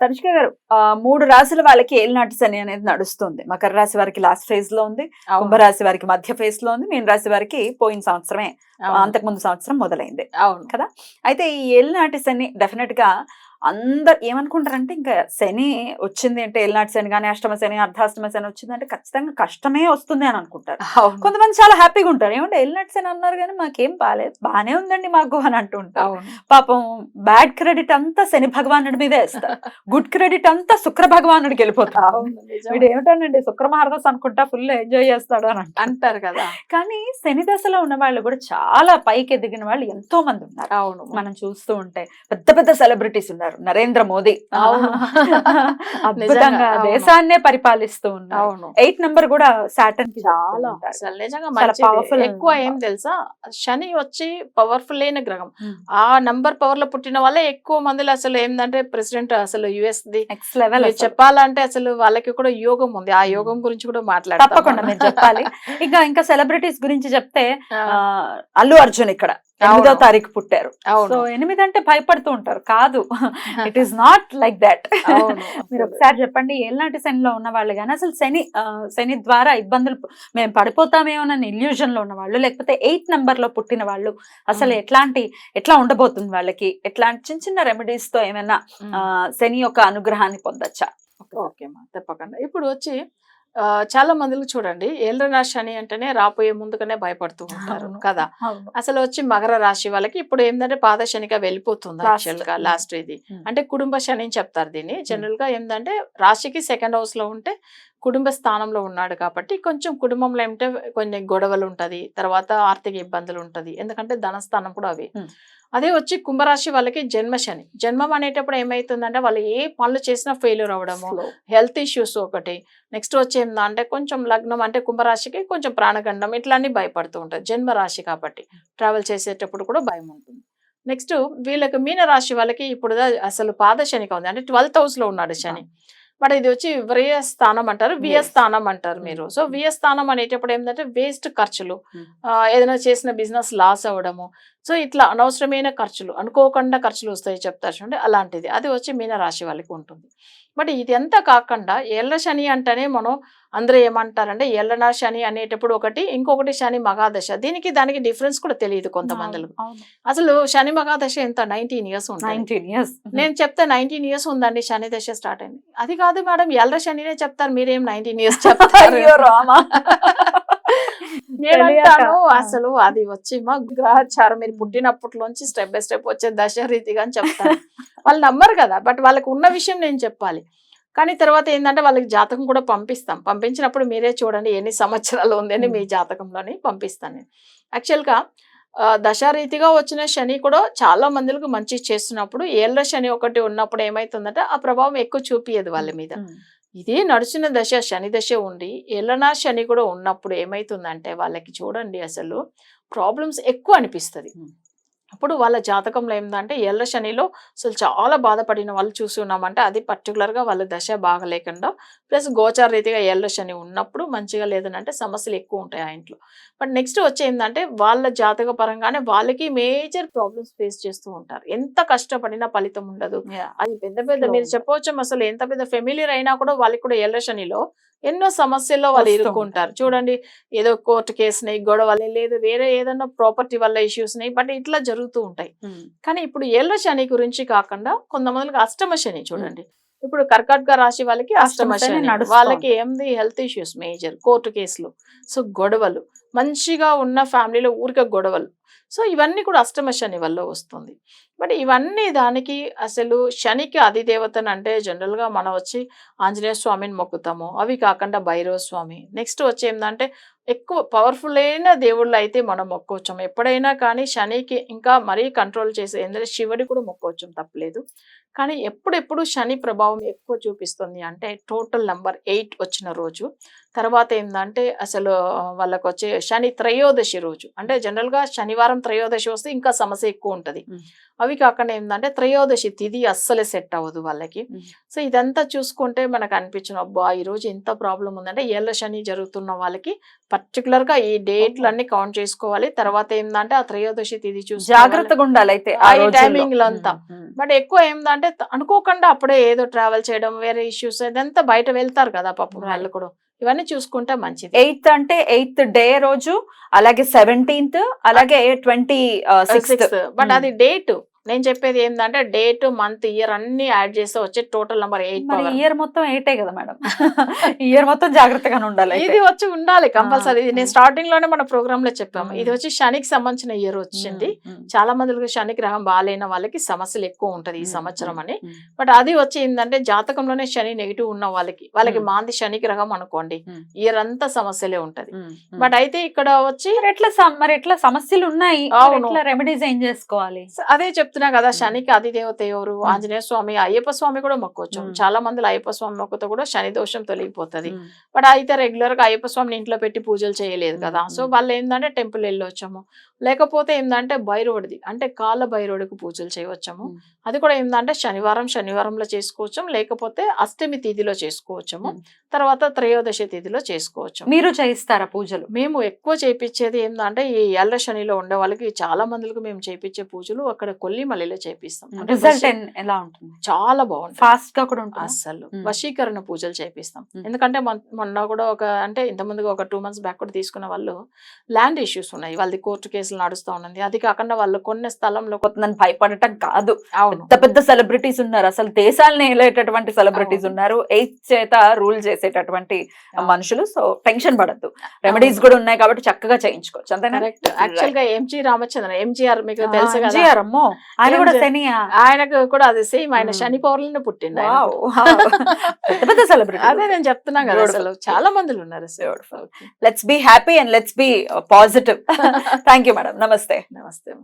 తనుష్క గారు ఆ, మూడు రాశుల వాళ్ళకి ఏలినాటి శని అనేది నడుస్తుంది. మకర రాశి వారికి లాస్ట్ ఫేజ్లో ఉంది కుంభరాశి వారికి మధ్య ఫేజ్లో ఉంది మీన రాశి వారికి పోయిన సంవత్సరమే అంతకు ముందు సంవత్సరం మొదలైంది. అవును. అయితే ఈ ఏలినాటి శని డెఫినెట్గా అందరు ఏమనుకుంటారంటే ఇంకా శని వచ్చింది అంటే ఏలినాటి శని కానీ అష్టమ శని అర్ధాష్టమ శని వచ్చింది అంటే ఖచ్చితంగా కష్టమే వస్తుంది అని అనుకుంటారు. కొంతమంది చాలా హ్యాపీగా ఉంటారు. ఏమంటే ఏలినాటి శని అన్నారు కానీ మాకేం బాగాలేదు బాగానే ఉందండి మాకు అని అంటూ ఉంటారు అవును. పాపం బ్యాడ్ క్రెడిట్ అంతా శని భగవానుడి మీదే వేస్తారు. గుడ్ క్రెడిట్ అంతా శుక్ర భగవానుడికి వెళ్ళిపోతారు. వీడు ఏమిటండి శుక్ర మహారదస్ అనుకుంటా ఫుల్ ఎంజాయ్ చేస్తాడు అని అంటారు. అంటారు కదా. కానీ శని దశలో ఉన్న వాళ్ళు కూడా చాలా పైకి ఎదిగిన వాళ్ళు ఎంతో మంది ఉన్నారు. అవును. మనం చూస్తూ ఉంటే పెద్ద పెద్ద సెలబ్రిటీస్ ఉన్నారు. నరేంద్ర మోదీ. అద్భుతంగా. దేశాన్నే పరిపాలిస్తూ ఉన్నారు. ఎయిట్ నంబర్ కూడా సాటర్న్ చాలా. అసలు నిజంగా powerful ఎక్కువ. ఏం తెలుసా? శని వచ్చి పవర్ఫుల్ అయిన గ్రహం. ఆ నంబర్ పవర్లో పుట్టిన వాళ్ళే ఎక్కువ మందిలో అసలు ఏంటంటే ప్రెసిడెంట్ అసలు యుఎస్ ది. చెప్పాలంటే అసలు వాళ్ళకి కూడా యోగం ఉంది. ఆ యోగం గురించి కూడా మాట్లాడతాం. తప్పకుండా చెప్పాలి. ఇంకా ఇంకా సెలబ్రిటీస్ గురించి చెప్తే అల్లు అర్జున్ ఇక్కడ. ఎనిమిదో. తారీఖు పుట్టారు. సో ఎనిమిది అంటే భయపడుతూ ఉంటారు. కాదు. It is not like that మీరు ఒకసారి చెప్పండి ఏళ్ళనాటి శనిలో ఉన్న వాళ్ళు కానీ అసలు శని శని ద్వారా ఇబ్బందులు మేము పడిపోతామేమోనని ఇల్యూజన్లో ఉన్న వాళ్ళు లేకపోతే ఎయిట్ నంబర్లో పుట్టిన వాళ్ళు అసలు. ఎట్లాంటి ఎట్లా ఉండబోతుంది వాళ్ళకి? ఎట్లాంటి చిన్న చిన్న రెమెడీస్తో ఏమైనా శని యొక్క అనుగ్రహాన్ని పొందొచ్చా? ఓకే మా తప్పకుండా. ఇప్పుడు వచ్చి చాలా మందికి చూడండి ఏళ్ళ రాశి అని అంటేనే రాబోయే ముందుగానే భయపడుతూ ఉంటారు. కదా అసలు వచ్చి మకర రాశి వాళ్ళకి ఇప్పుడు ఏంటంటే పాద శనిగా వెళ్ళిపోతుంది. యాక్చువల్గా లాస్ట్ ఇది Hmm. అంటే కుటుంబ శని అని చెప్తారు దీన్ని జనరల్గా ఏంటంటే రాశికి సెకండ్ హౌస్లో ఉంటే కుటుంబ స్థానంలో ఉన్నాడు కాబట్టి కొంచెం కుటుంబంలో ఏమిటే కొన్ని గొడవలు ఉంటది తర్వాత ఆర్థిక ఇబ్బందులు ఉంటది ఎందుకంటే ధనస్థానం కూడా అవి. అదే వచ్చి కుంభరాశి వాళ్ళకి జన్మ శని. జన్మం అనేటప్పుడు ఏమైతుందంటే వాళ్ళు ఏ పనులు చేసినా ఫెయిల్యూర్ అవ్వడము. హెల్త్ ఇష్యూస్ ఒకటి. నెక్స్ట్ వచ్చి ఏంటంటే కొంచెం లగ్నం అంటే కుంభరాశికి కొంచెం ప్రాణగండం ఇట్లాన్ని భయపడుతూ ఉంటారు. జన్మ రాశి కాబట్టి ట్రావెల్ చేసేటప్పుడు కూడా భయం ఉంటుంది. నెక్స్ట్ వీళ్ళకి మీన రాశి వాళ్ళకి ఇప్పుడు అసలు పాద శనిగా ఉంది. అంటే ట్వెల్త్ హౌస్లో ఉన్నాడు శని. బట్ ఇది వచ్చి వ్యయ స్థానం అంటారు వ్యయ. స్థానం అంటారు మీరు సో Hmm. వ్యయ స్థానం అనేటప్పుడు ఏంటంటే వేస్ట్ ఖర్చులు. ఆ, ఏదైనా చేసిన బిజినెస్ లాస్ అవ్వడము సో ఇట్లా అనవసరమైన ఖర్చులు అనుకోకుండా ఖర్చులు వస్తాయి చెప్తారు చూడండి అలాంటిది అది వచ్చి మీన రాశి వాళ్ళకి ఉంటుంది బట్ ఇది అంతా కాకుండా ఎల్ల శని అంటేనే మనం అందరూ ఏమంటారంటే ఎల్లనా శని అనేటప్పుడు ఒకటి ఇంకొకటి శని మగాదశ దీనికి దానికి డిఫరెన్స్ కూడా తెలియదు కొంతమందికి అవును. అసలు శని మగాదశ ఎంత? Nineteen years 19 years. నేను చెప్తే నైన్టీన్ ఇయర్స్ ఉందండి శని దశ స్టార్ట్ అయింది. అది కాదు మేడం ఎల్ల శనినే చెప్తారు మీరేం నైన్టీన్ ఇయర్స్ చెప్తారు? నేనంటాను. అసలు అది వచ్చి మా గ్రహచారం మీరు పుట్టినప్పటిలోంచి స్టెప్ బై స్టెప్ వచ్చే దశ రీతిగా అని చెప్తాను వాళ్ళు నమ్మరు కదా బట్ వాళ్ళకి ఉన్న విషయం నేను చెప్పాలి. కానీ తర్వాత ఏంటంటే వాళ్ళకి జాతకం కూడా పంపిస్తాం. పంపించినప్పుడు మీరే చూడండి ఎన్ని సంవత్సరాలు ఉందని మీ జాతకంలోని పంపిస్తాను నేను. యాక్చువల్గా దశారీతిగా వచ్చిన శని కూడా చాలా మందికి మంచి చేస్తున్నప్పుడు ఏళ్ళ శని ఒకటి ఉన్నప్పుడు ఏమైతుందంటే ఆ ప్రభావం ఎక్కువ చూపియదు వాళ్ళ మీద. ఇదే నడిచిన దశ శని దశ ఉండి ఎల్లనా శని కూడా ఉన్నప్పుడు ఏమైతుందంటే వాళ్ళకి చూడండి అసలు ప్రాబ్లమ్స్ ఎక్కువ అనిపిస్తుంది. అప్పుడు వాళ్ళ జాతకంలో ఏంటంటే ఎల్ల శనిలో అసలు చాలా బాధపడిన వాళ్ళు చూసి ఉన్నామంటే అది పర్టికులర్గా వాళ్ళ దశ బాగలేకుండా ప్లస్ గోచార రీతిగా ఎల్ల శని ఉన్నప్పుడు మంచిగా లేదనంటే సమస్యలు ఎక్కువ ఉంటాయి ఆ ఇంట్లో బట్ నెక్స్ట్ వచ్చి ఏంటంటే వాళ్ళ జాతక పరంగానే వాళ్ళకి మేజర్ ప్రాబ్లమ్స్ ఫేస్ చేస్తూ ఉంటారు ఎంత కష్టపడినా ఫలితం ఉండదు. అది పెద్ద పెద్ద మీరు. చెప్పవచ్చు అసలు ఎంత పెద్ద ఫెమిలియర్ అయినా కూడా వాళ్ళకి కూడా ఎల్ల శనిలో ఎన్నో సమస్యల్లో వాళ్ళు ఇరుక్కుంటారు. చూడండి ఏదో కోర్టు కేసునాయి గొడవలే లేదు వేరే ఏదైనా ప్రాపర్టీ వల్ల ఇష్యూస్నాయి బట్ ఇట్లా జరుగుతూ ఉంటాయి. కానీ ఇప్పుడు ఎల్ల శని గురించి కాకుండా కొంతమందికి అష్టమ శని చూడండి. ఇప్పుడు కర్కాటక రాశి వాళ్ళకి అష్టమ శని. వాళ్ళకి ఏంది? Health issues major. కోర్టు కేసులు. సో గొడవలు. మంచిగా ఉన్న ఫ్యామిలీలో ఊరికే గొడవలు. సో ఇవన్నీ కూడా అష్టమ శని వల్ల వస్తుంది. బట్ ఇవన్నీ దానికి అసలు శనికి అధిదేవతను అంటే జనరల్గా మనం వచ్చి ఆంజనేయ స్వామిని మొక్కుతాము. అవి కాకుండా భైరవ స్వామి. నెక్స్ట్ వచ్చి ఏంటంటే ఎక్కువ పవర్ఫుల్ అయిన దేవుళ్ళు అయితే మనం మొక్కోవచ్చాం. ఎప్పుడైనా కానీ శనికి ఇంకా మరీ కంట్రోల్ చేసే ఎందుకంటే శివుడి కూడా మొక్కోవచ్చాం తప్పలేదు. కానీ ఎప్పుడెప్పుడు శని ప్రభావం ఎక్కువ చూపిస్తుంది అంటే టోటల్ నెంబర్ ఎయిట్ వచ్చిన రోజు. తర్వాత ఏంటంటే అసలు వాళ్ళకి వచ్చే శని త్రయోదశి రోజు అంటే జనరల్గా శనివారం త్రయోదశి వస్తే ఇంకా సమస్య ఎక్కువ ఉంటది. అవి కాకుండా ఏంటంటే త్రయోదశి తిథి అస్సలే సెట్ అవ్వదు వాళ్ళకి. సో ఇదంతా చూసుకుంటే మనకు అనిపించిన అబ్బా ఈ రోజు ఎంత ప్రాబ్లం ఉందంటే ఏళ్ళ శని జరుగుతున్న వాళ్ళకి పర్టికులర్గా ఈ డేట్లు అన్ని కౌంట్ చేసుకోవాలి తర్వాత ఏంటంటే ఆ త్రయోదశి తిథి చూసి జాగ్రత్తగా ఉండాలి అయితే ఆ ఈ timing లో అంతా. బట్ ఎక్కువ ఏంటంటే అనుకోకుండా అప్పుడే ఏదో ట్రావెల్ చేయడం వేరే ఇష్యూస్ ఇదంతా బయట వెళ్తారు కదా పాపం. వాళ్ళు కూడా ఇవన్నీ చూసుకుంటే మంచిది. ఎయిత్ అంటే ఎయిత్ డే రోజు అలాగే సెవెంటీన్త్ అలాగే ట్వంటీ సిక్స్త్. బట్. అది డేట్. నేను చెప్పేది ఏంటంటే డేట్ మంత్ ఇయర్ అన్ని యాడ్ చేస్తే వచ్చే టోటల్ నెంబర్ ఎయిట్ ఇయర్ మొత్తం ఎయిటే కదా మేడం? ఇయర్ మొత్తం జాగ్రత్తగానే ఉండాలి. ఇది వచ్చి ఉండాలి కంపల్సరీ. నేను. స్టార్టింగ్లోనే మన ప్రోగ్రామ్లో చెప్పాము. ఇది వచ్చి శనికి సంబంధించిన ఇయర్ వచ్చింది. చాలా మందికి శని గ్రహం బాగాలేని వాళ్ళకి సమస్యలు ఎక్కువ ఉంటది ఈ సంవత్సరం అని. బట్ అది వచ్చి ఏంటంటే జాతకంలోనే శని నెగిటివ్ ఉన్న వాళ్ళకి వాళ్ళకి. మాంది శని గ్రహం అనుకోండి. ఇయర్ అంతా సమస్యలే ఉంటది. బట్ అయితే ఇక్కడ వచ్చి ఎట్లా మరి ఎట్లా సమస్యలు ఉన్నాయి? రెమెడీస్ ఏం చేసుకోవాలి? అదే చెప్తున్నా కదా. శనికి అధిదేవత ఎవరు. ఆంజనేయ స్వామి అయ్యప్ప స్వామి కూడా మొక్కొచ్చు. చాలా మందిలో అయ్యప్ప స్వామి మొక్కతో కూడా శని దోషం తొలగిపోతది బట్ అయితే రెగ్యులర్గా అయ్యప్ప స్వామిని ఇంట్లో పెట్టి పూజలు చేయలేదు కదా. సో వాళ్ళు ఏంటంటే టెంపుల్ వెళ్ళొచ్చాము లేకపోతే ఏంటంటే బైరోడిది అంటే కాళ్ళ బైరోడికి పూజలు చేయవచ్చాము. అది కూడా ఏంటంటే శనివారం శనివారంలో చేసుకోవచ్చు లేకపోతే అష్టమి తిథిలో చేసుకోవచ్చము. తర్వాత త్రయోదశి తిథిలో చేసుకోవచ్చు మీరు చేయిస్తారా పూజలు మేము ఎక్కువ చేపించేది ఏంటంటే ఈ ఎల్ల శనిలో ఉండే వాళ్ళకి చాలా మందికి మేము చేపించే పూజలు అక్కడ కొల్లిమల్లిలో చేపిస్తాం. రిజల్ట్ ఎలా ఉంటుంది? చాలా బాగుంటుంది. ఫాస్ట్గా కూడా ఉంటుంది? అస్సలు మ్మ్. వశీకరణ పూజలు చేపిస్తాం. ఎందుకంటే మొన్- మొన్న కూడా ఒక అంటే ఇంత ముందుగా ఒక టూ మంత్స్ బ్యాక్ కూడా తీసుకున్న వాళ్ళు ల్యాండ్ ఇష్యూస్ ఉన్నాయి. వాళ్ళది కోర్టు కేసులు నడుస్తూ ఉన్నది. అది కాకుండా వాళ్ళు కొన్న స్థలంలో కొత్త- నన్ను భయపడటం కాదు. పెద్ద పెద్ద సెలబ్రిటీస్ ఉన్నారు. అసలు దేశాలను ఏలేటటువంటి సెలబ్రిటీస్. ఉన్నారు. ఎయిత్ చేత రూల్ చేసేటటువంటి. మనుషులు. సో టెన్షన్ పడద్దు. రెమెడీస్ కూడా ఉన్నాయి కాబట్టి చక్కగా చేయించుకోవచ్చు. అంతేనా? కరెక్ట్ యాక్చువల్గా ఎంజి రామచంద్రన్ ఎంజిఆర్ మీకు తెలుసు కదా? అమ్మో. ఆయన కూడా. శనియా ఆయనకు కూడా అది సేమ్ ఆయన. శని. Wow, wow. పెద్ద సెలబ్రిటీ అదే నేను చెప్తున్నా కదా. అసలు చాలా మందిలు ఉన్నారు. Let's be happy and let's be positive thank you madam నమస్తే నమస్తే